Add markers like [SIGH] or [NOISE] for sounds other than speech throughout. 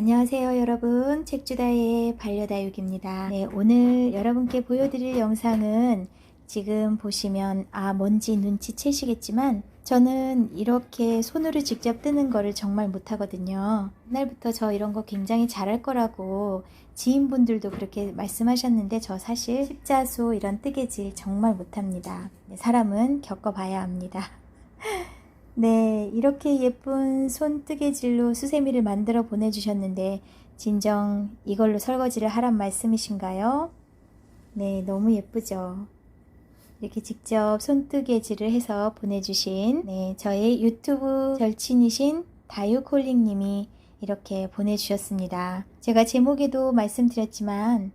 안녕하세요 여러분. 책주다의 반려다육입니다. 네, 오늘 여러분께 보여드릴 영상은 지금 보시면 아 뭔지 눈치채시겠지만 저는 이렇게 손으로 직접 뜨는 거를 정말 못하거든요. 옛날부터 저 이런 거 굉장히 잘할 거라고 지인분들도 그렇게 말씀하셨는데 저 사실 십자수 이런 뜨개질 정말 못합니다. 네, 사람은 겪어봐야 합니다 네, 이렇게 예쁜 손뜨개질로 수세미를 만들어 보내주셨는데 진정 이걸로 설거지를 하란 말씀이신가요? 네, 너무 예쁘죠? 이렇게 직접 손뜨개질을 해서 보내주신 네, 저의 유튜브 절친이신 다유콜링님이 이렇게 보내주셨습니다. 제가 제목에도 말씀드렸지만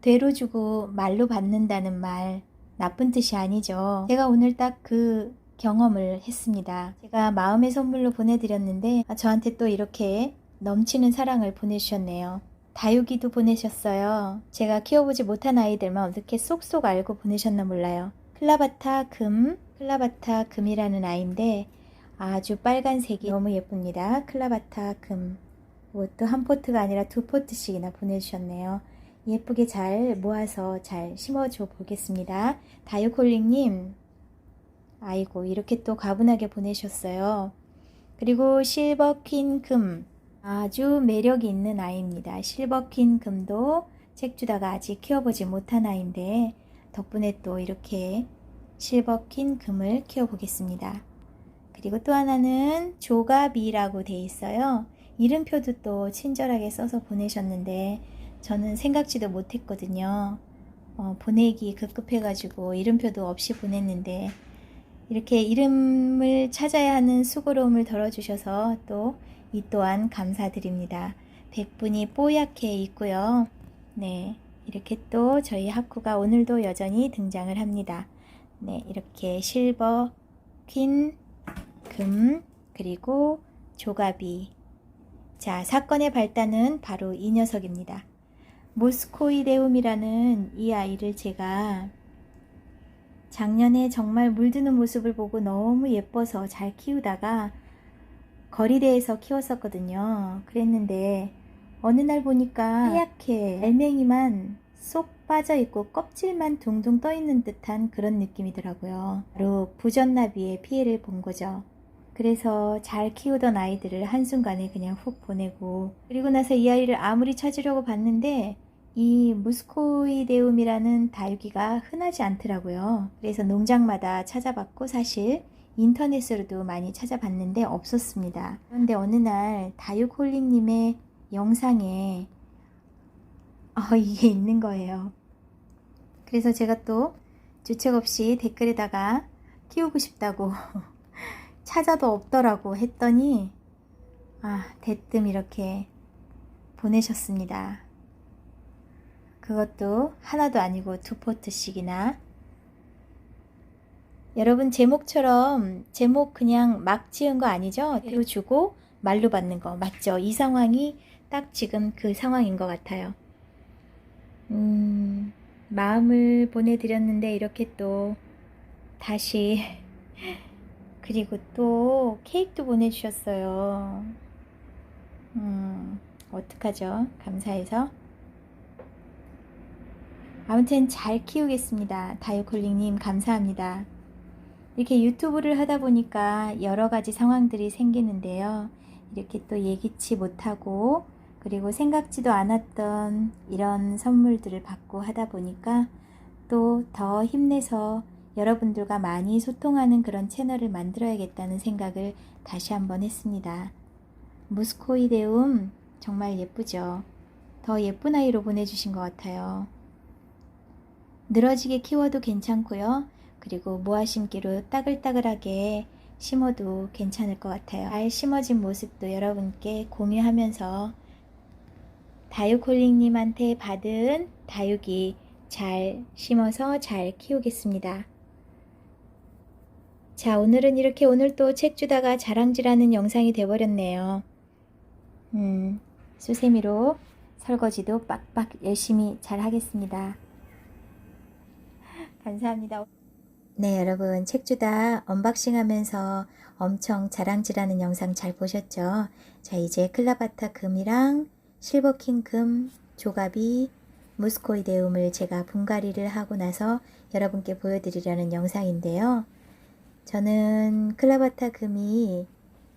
되로 주고 말로 받는다는 말 나쁜 뜻이 아니죠. 제가 오늘 딱 그 경험을 했습니다. 제가 마음의 선물로 보내드렸는데 아, 저한테 또 이렇게 넘치는 사랑을 보내주셨네요. 다육이도 보내셨어요. 제가 키워보지 못한 아이들만 어떻게 쏙쏙 알고 보내셨나 몰라요. 클라바타 금, 클라바타 금이라는 아이인데 아주 빨간색이 너무 예쁩니다. 클라바타 금. 이것도 한 포트가 아니라 두 포트씩이나 보내주셨네요. 예쁘게 잘 모아서 잘 심어줘 보겠습니다. 다육홀링님, 아이고, 이렇게 또 가분하게 보내셨어요. 그리고 실버퀸 금. 아주 매력이 있는 아이입니다. 실버퀸 금도 책 주다가 아직 키워보지 못한 아이인데, 덕분에 또 이렇게 실버퀸 금을 키워보겠습니다. 그리고 또 하나는 조가비라고 돼 있어요. 이름표도 또 친절하게 써서 보내셨는데, 저는 생각지도 못했거든요. 어, 보내기 급급해가지고 이름표도 없이 보냈는데, 이렇게 이름을 찾아야 하는 수고로움을 덜어주셔서 또 이 또한 감사드립니다. 백분이 뽀얗게 있고요. 네, 이렇게 또 저희 하쿠가 오늘도 여전히 등장을 합니다. 네, 이렇게 실버, 퀸, 금, 그리고 조가비. 자, 사건의 발단은 바로 이 녀석입니다. 모스코이데움이라는 이 아이를 제가 작년에 정말 물드는 모습을 보고 너무 예뻐서 잘 키우다가 거리대에서 키웠었거든요. 그랬는데 어느 날 보니까 하얗게 알맹이만 쏙 빠져 있고 껍질만 둥둥 떠 있는 듯한 그런 느낌이더라고요. 바로 부전나비의 피해를 본 거죠. 그래서 잘 키우던 아이들을 한순간에 그냥 훅 보내고 그리고 나서 이 아이를 아무리 찾으려고 봤는데 이 무스코이데움이라는 다육이가 흔하지 않더라고요. 그래서 농장마다 찾아봤고 사실 인터넷으로도 많이 찾아봤는데 없었습니다. 그런데 어느 날 다육홀링님의 영상에 어, 이게 있는 거예요. 그래서 제가 또 주책 없이 댓글에다가 키우고 싶다고 [LAUGHS] 찾아도 없더라고 했더니 아 대뜸 이렇게 보내셨습니다. 그것도 하나도 아니고 두 포트씩이나 여러분 제목처럼 제목 그냥 막 지은 거 아니죠? 대로 주고 말로 받는 거 맞죠? 이 상황이 딱 지금 그 상황인 것 같아요. 음, 마음을 보내드렸는데 이렇게 또 다시 [LAUGHS] 그리고 또 케이크도 보내주셨어요. 음, 어떡하죠? 감사해서. 아무튼 잘 키우겠습니다. 다이콜링님 감사합니다. 이렇게 유튜브를 하다 보니까 여러 가지 상황들이 생기는데요. 이렇게 또 예기치 못하고 그리고 생각지도 않았던 이런 선물들을 받고 하다 보니까 또 더 힘내서 여러분들과 많이 소통하는 그런 채널을 만들어야겠다는 생각을 다시 한번 했습니다. 무스코이데움 정말 예쁘죠? 더 예쁜 아이로 보내주신 것 같아요. 늘어지게 키워도 괜찮고요. 그리고 모아 심기로 따글따글하게 심어도 괜찮을 것 같아요. 잘 심어진 모습도 여러분께 공유하면서 다육홀링님한테 받은 다육이 잘 심어서 잘 키우겠습니다. 자, 오늘은 이렇게 오늘 또 책 주다가 자랑질하는 영상이 돼버렸네요. 음, 수세미로 설거지도 빡빡 열심히 잘 하겠습니다. 감사합니다. 네, 여러분 책주다 언박싱 하면서 엄청 자랑질하는 영상 잘 보셨죠? 자, 이제 클라바타 금이랑 실버킹 금, 조갑이, 무스코이데움을 제가 분갈이를 하고 나서 여러분께 보여드리려는 영상인데요. 저는 클라바타 금이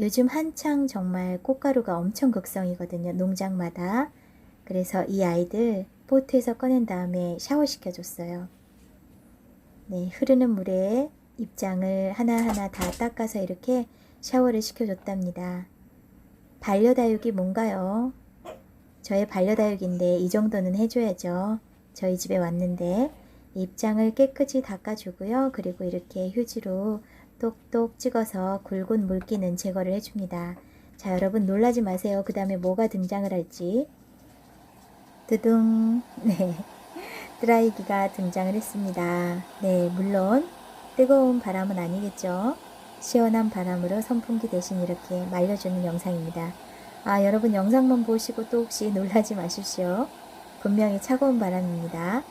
요즘 한창 정말 꽃가루가 엄청 극성이거든요. 농장마다. 그래서 이 아이들 포트에서 꺼낸 다음에 샤워시켜줬어요. 네, 흐르는 물에 입장을 하나하나 다 닦아서 이렇게 샤워를 시켜줬답니다. 반려다육이 뭔가요? 저의 반려다육인데 이 정도는 해줘야죠. 저희 집에 왔는데 입장을 깨끗이 닦아주고요. 그리고 이렇게 휴지로 똑똑 찍어서 굵은 물기는 제거를 해줍니다. 자, 여러분 놀라지 마세요. 그 다음에 뭐가 등장을 할지. 두둥. [LAUGHS] 네. 드라이기가 등장을 했습니다. 네, 물론 뜨거운 바람은 아니겠죠. 시원한 바람으로 선풍기 대신 이렇게 말려주는 영상입니다. 아, 여러분 영상만 보시고 또 혹시 놀라지 마십시오. 분명히 차가운 바람입니다.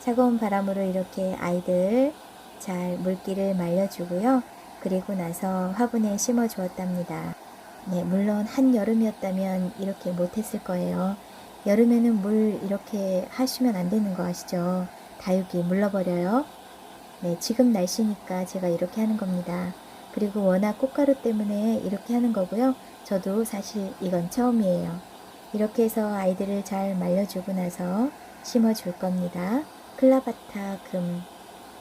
차가운 바람으로 이렇게 아이들 잘 물기를 말려주고요. 그리고 나서 화분에 심어 주었답니다. 네, 물론 한여름이었다면 이렇게 못했을 거예요. 여름에는 물 이렇게 하시면 안 되는 거 아시죠? 다육이 물러버려요. 네, 지금 날씨니까 제가 이렇게 하는 겁니다. 그리고 워낙 꽃가루 때문에 이렇게 하는 거고요. 저도 사실 이건 처음이에요. 이렇게 해서 아이들을 잘 말려주고 나서 심어줄 겁니다. 클라바타 금.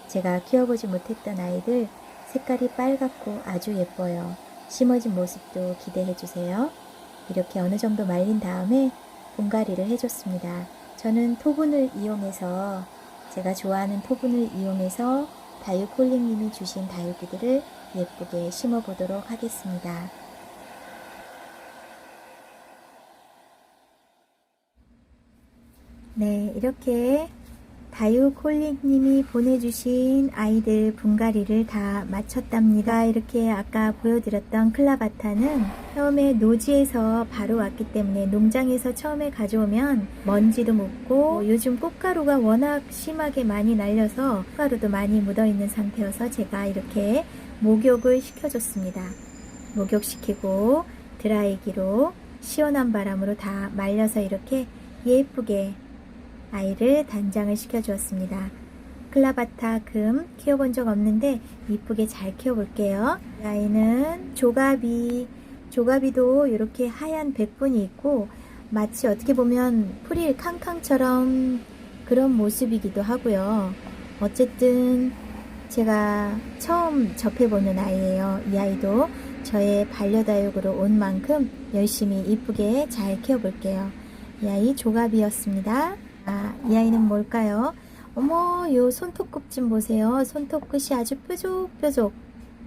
제가 키워보지 못했던 아이들 색깔이 빨갛고 아주 예뻐요. 심어진 모습도 기대해주세요. 이렇게 어느 정도 말린 다음에 분갈이를 해줬습니다. 저는 토분을 이용해서 제가 좋아하는 토분을 이용해서 다육홀링님이 주신 다육이들을 예쁘게 심어보도록 하겠습니다. 네, 이렇게 다육홀릭님이 보내주신 아이들 분갈이를 다 마쳤답니다. 이렇게 아까 보여드렸던 클라바타는 처음에 노지에서 바로 왔기 때문에 농장에서 처음에 가져오면 먼지도 묻고 요즘 꽃가루가 워낙 심하게 많이 날려서 꽃가루도 많이 묻어있는 상태여서 제가 이렇게 목욕을 시켜줬습니다. 목욕시키고 드라이기로 시원한 바람으로 다 말려서 이렇게 예쁘게 아이를 단장을 시켜주었습니다. 클라바타 금 키워본 적 없는데 이쁘게 잘 키워볼게요. 이 아이는 조가비, 조가비도 이렇게 하얀 백분이 있고 마치 어떻게 보면 프릴 캉캉처럼 그런 모습이기도 하고요. 어쨌든 제가 처음 접해보는 아이예요. 이 아이도 저의 반려다육으로 온 만큼 열심히 이쁘게 잘 키워볼게요. 이 아이 조갑이었습니다. 아, 이 아이는 뭘까요? 어머, 요 손톱끝 좀 보세요. 손톱 끝이 아주 뾰족뾰족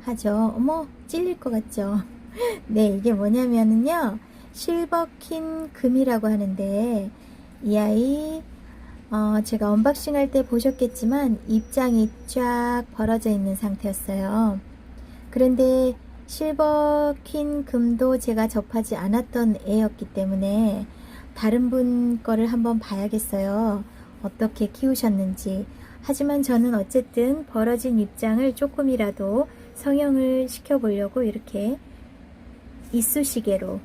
하죠. 어머, 찔릴 것 같죠? [LAUGHS] 네, 이게 뭐냐면은요, 실버킨 금이라고 하는데, 이 아이, 어, 제가 언박싱 할 때 보셨겠지만, 입장이 쫙 벌어져 있는 상태였어요. 그런데, 실버킨 금도 제가 접하지 않았던 애였기 때문에, 다른 분 거를 한번 봐야겠어요. 어떻게 키우셨는지. 하지만 저는 어쨌든 벌어진 입장을 조금이라도 성형을 시켜보려고 이렇게 이쑤시개로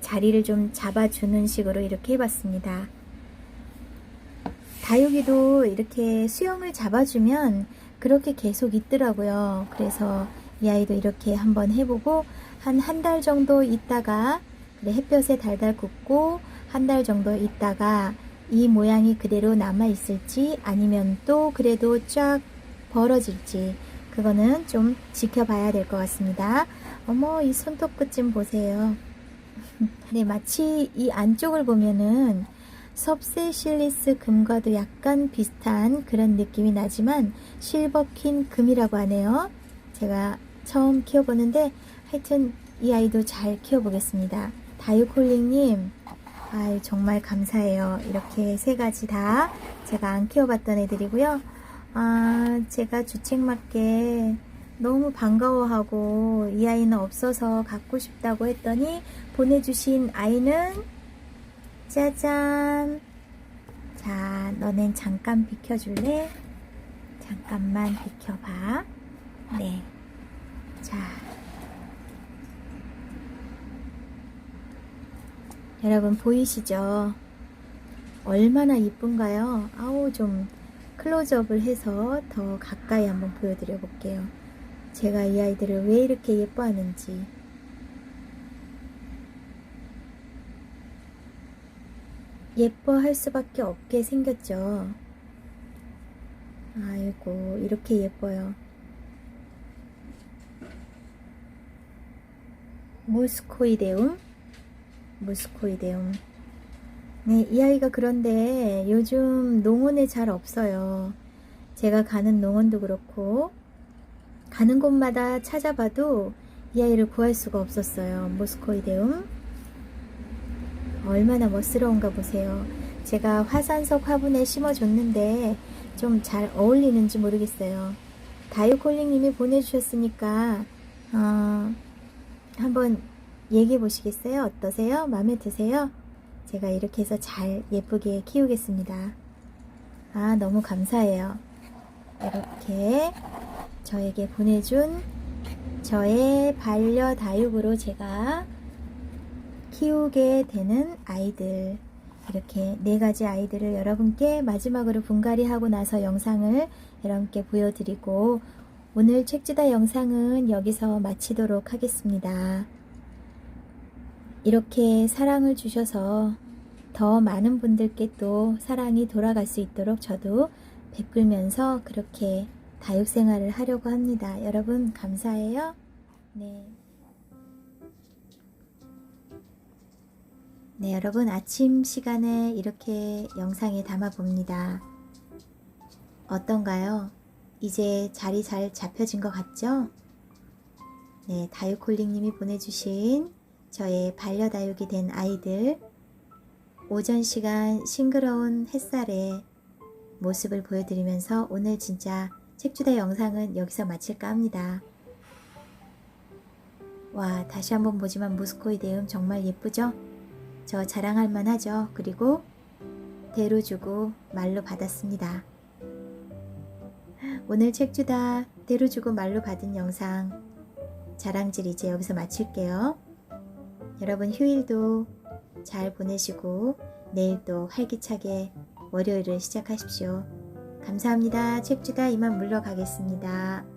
자리를 좀 잡아주는 식으로 이렇게 해봤습니다. 다육이도 이렇게 수영을 잡아주면 그렇게 계속 있더라고요. 그래서 이 아이도 이렇게 한번 해보고 한 한 달 정도 있다가 햇볕에 달달 굽고 한 달 정도 있다가 이 모양이 그대로 남아 있을지 아니면 또 그래도 쫙 벌어질지 그거는 좀 지켜봐야 될 것 같습니다. 어머 이 손톱 끝 좀 보세요. [LAUGHS] 네 마치 이 안쪽을 보면은 섭세실리스 금과도 약간 비슷한 그런 느낌이 나지만 실버킨 금이라고 하네요. 제가 처음 키워보는데 하여튼 이 아이도 잘 키워보겠습니다. 다육홀링님 아유 정말 감사해요. 이렇게 세 가지 다 제가 안 키워봤던 애들이고요. 아 제가 주책맞게 너무 반가워하고 이 아이는 없어서 갖고 싶다고 했더니 보내주신 아이는 짜잔 자 너넨 잠깐 비켜줄래? 잠깐만 비켜봐. 네. 자. 여러분 보이시죠? 얼마나 이쁜가요? 아우 좀 클로즈업을 해서 더 가까이 한번 보여드려 볼게요. 제가 이 아이들을 왜 이렇게 예뻐하는지. 예뻐할 수밖에 없게 생겼죠. 아이고, 이렇게 예뻐요. 무스코이데움? 무스코이데움. 네, 이 아이가 그런데 요즘 농원에 잘 없어요. 제가 가는 농원도 그렇고, 가는 곳마다 찾아봐도 이 아이를 구할 수가 없었어요. 모스코이데움. 얼마나 멋스러운가 보세요. 제가 화산석 화분에 심어줬는데 좀 잘 어울리는지 모르겠어요. 다이콜링님이 보내주셨으니까 어, 한번 얘기해 보시겠어요? 어떠세요? 마음에 드세요? 제가 이렇게 해서 잘 예쁘게 키우겠습니다. 아, 너무 감사해요. 이렇게 저에게 보내준 저의 반려다육으로 제가 키우게 되는 아이들 이렇게 네 가지 아이들을 여러분께 마지막으로 분갈이하고 나서 영상을 여러분께 보여드리고 오늘 책주다 영상은 여기서 마치도록 하겠습니다. 이렇게 사랑을 주셔서 더 많은 분들께 또 사랑이 돌아갈 수 있도록 저도 베풀면서 그렇게 다육 생활을 하려고 합니다. 여러분 감사해요. 네. 네, 여러분 아침 시간에 이렇게 영상에 담아 봅니다. 어떤가요? 이제 자리 잘 잡혀진 것 같죠? 네, 다육홀링님이 보내주신 저의 반려다육이 된 아이들 오전 시간 싱그러운 햇살에 모습을 보여드리면서 오늘 진짜 책주다 영상은 여기서 마칠까 합니다. 와, 다시 한번 보지만 모스코이 대음 정말 예쁘죠? 저 자랑할 만하죠. 그리고 대로 주고 말로 받았습니다. 오늘 책주다 대로 주고 말로 받은 영상 자랑질 이제 여기서 마칠게요. 여러분 휴일도 잘 보내시고 내일도 활기차게 월요일을 시작하십시오. 감사합니다. 책주다 이만 물러가겠습니다.